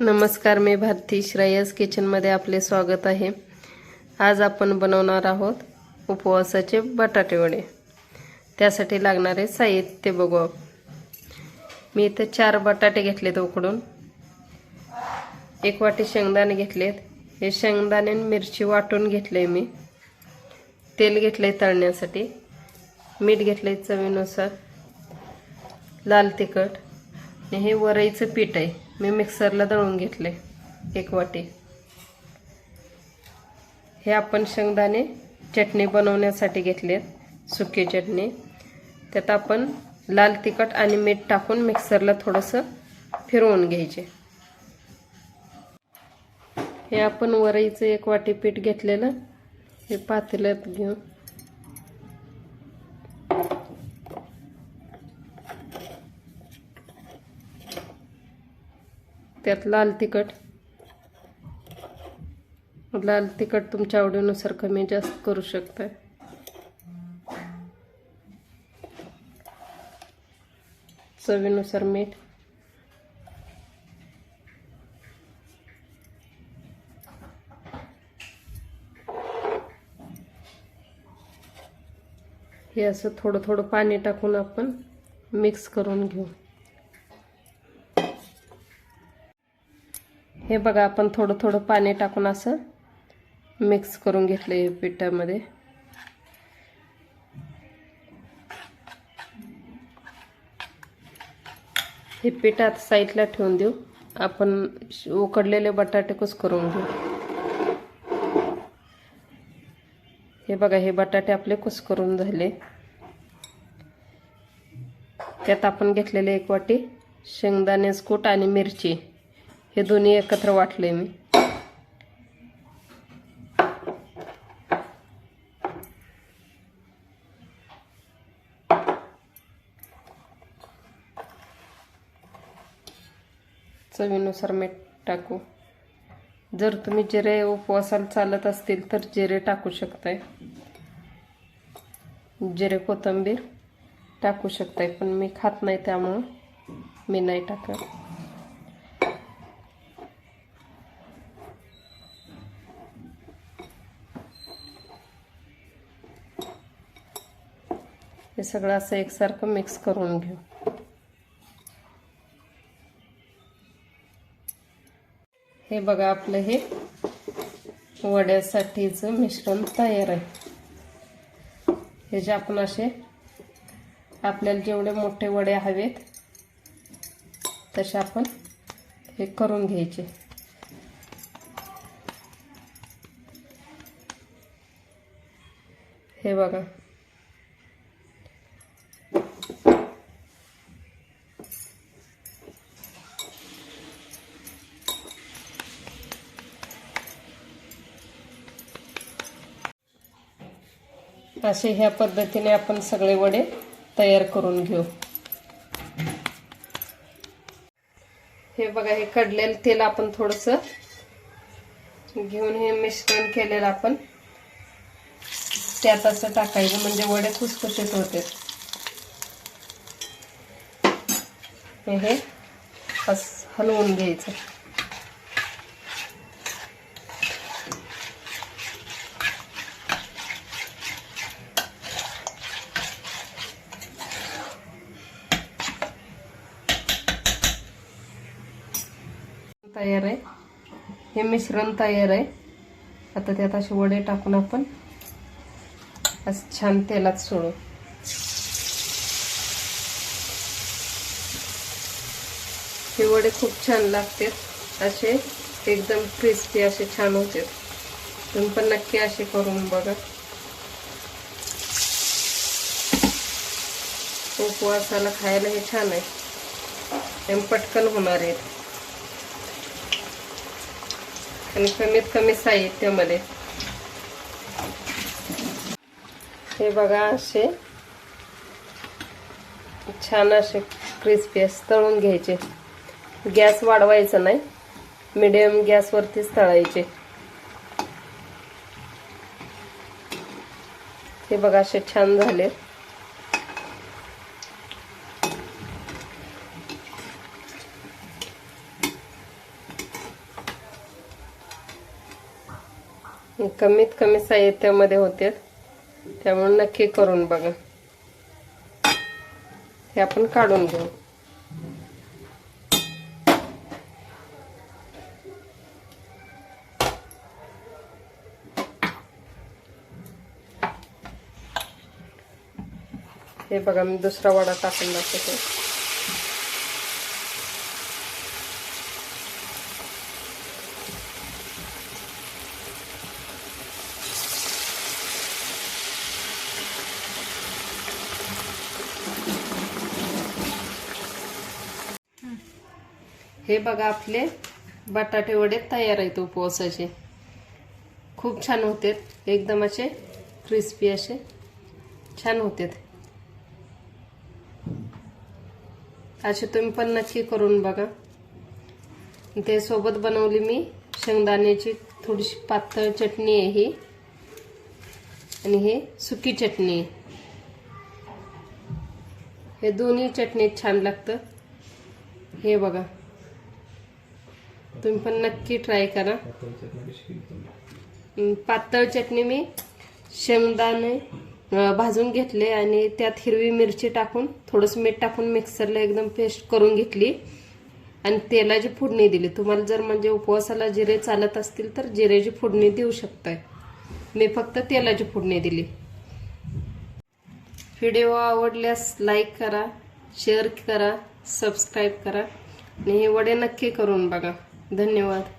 नमस्कार मी भारती श्रेयस. किचनमध्ये आपले स्वागत आहे. आज आपण बनवणार आहोत उपवासाचे बटाटे वडे. त्यासाठी लागणारे साहित्य बघू मी इथं चार बटाटे घेतलेत उकडून. एक वाटी शेंगदाणे घेतलेत. हे शेंगदाणे मिरची वाटून घेतले मी. तेल घेतले तळण्यासाठी. मीठ घेतले चवीनुसार. लाल तिखट. आणि हे वरईचं पीठ आहे. मी मिक्सरला दळून घेतले एक वाटी. हे आपण शेंगदाणे चटणी बनवण्यासाठी घेतलेत सुकी चटणी. त्यात आपण लाल तिखट आणि मीठ टाकून मिक्सरला थोडंसं फिरवून घ्यायचे. हे आपण वरईचं एक वाटी पीठ घेतलेलं हे पातेल्यात घेऊन त्यात लाल तिखट. लाल तिखट तुमच्या आवडीनुसार कमी जास्त करू शकताय. चवीनुसार मीठ. हे असं थोडं थोडं पाणी टाकून आपण मिक्स करून घेऊ. हे बघा आपण थोडं थोडं पाणी टाकून असं मिक्स करून घेतलं हे पिठामध्ये. हे पीठ आता साईडला ठेवून देऊ. आपण उकडलेले बटाटे कुस करून घेऊ. हे बघा हे बटाटे आपले कुस करून झाले. त्यात आपण घेतलेले एक वाटी शेंगदाण्याच कूट आणि मिरची. हे दोन्ही एकत्र वाटले मी. चवीनुसार मीठ टाकू. जर तुम्ही जिरे उपवासाला चालत असतील तर जिरे टाकू शकताय. जिरे कोथिंबीर टाकू शकताय पण मी खात नाही त्यामुळं मी नाही टाकत. हे सगळं असं एकसारखं मिक्स करून घेऊ. हे बघा आपलं हे वड्यासाठीचं मिश्रण तयार आहे. हे जे आपण असे आपल्याला जेवढे मोठे वडे हवेत तसे आपण हे करून घ्यायचे. हे बघा. असे ह्या पद्धतीने आपण सगळे वडे तयार करून घेऊ. हे बघा हे कडलेलं तेल आपण थोडस घेऊन हे मिश्रण केलेलं आपण त्यात असं टाकायचं म्हणजे वडे खुसखुशीत होते. हे असं हलवून घ्यायचं तयार आहे हे मिश्रण तयार आहे. आता त्यात असे वडे टाकून आपण असं छान तेलात सोडू. हे वडे खूप छान लागते असे एकदम क्रिस्पी असे छान होते तुम्ही पण नक्की असे करून बघा. उपवासाला खायला हे छान आहे. पटकन होणार आहेत आणि कमीत कमी साहित्यामध्ये. हे बघा असे. छान असे क्रिस्पी असे तळून घ्यायचे. गॅस वाढवायचा नाही. मिडियम गॅसवरतीच तळायचे. हे बघा असे छान झाले. कमीत कमी साहित्यामध्ये होते. त्यामुळे नक्की करून बघा. हे आपण काढून घेऊ. हे बघा मी दुसरा वडा टाकून दाखवते. हे बघा आपले बटाटे वडे तयार आहेत उपवासाचे. खूप छान होते एकदम असे क्रिस्पी असे छान होते असे तुम्ही पण नक्की करून बघा. ते सोबत बनवली मी शेंगदाण्याची थोडीशी पातळ चटणी आहे ही. आणि हे सुकी चटणी आहे. हे दोन्ही चटणीत छान लागतं. हे बघा. तुम्ही पण नक्की ट्राय करा. पातळ चटणी मी शेंगदाणे भाजून घेतले आणि त्यात हिरवी मिरची टाकून थोडंसं मीठ टाकून मिक्सरला एकदम पेस्ट करून घेतली. आणि तेलाची फोडणी दिली. तुम्हाला जर म्हणजे उपवासाला जिरे चालत असतील तर जिरेची फोडणी देऊ शकताय. मी फक्त तेलाची फोडणी दिली. व्हिडिओ आवडल्यास लाईक करा शेअर करा सबस्क्राईब करा. आणि हे वडे नक्की करून बघा. धन्यवाद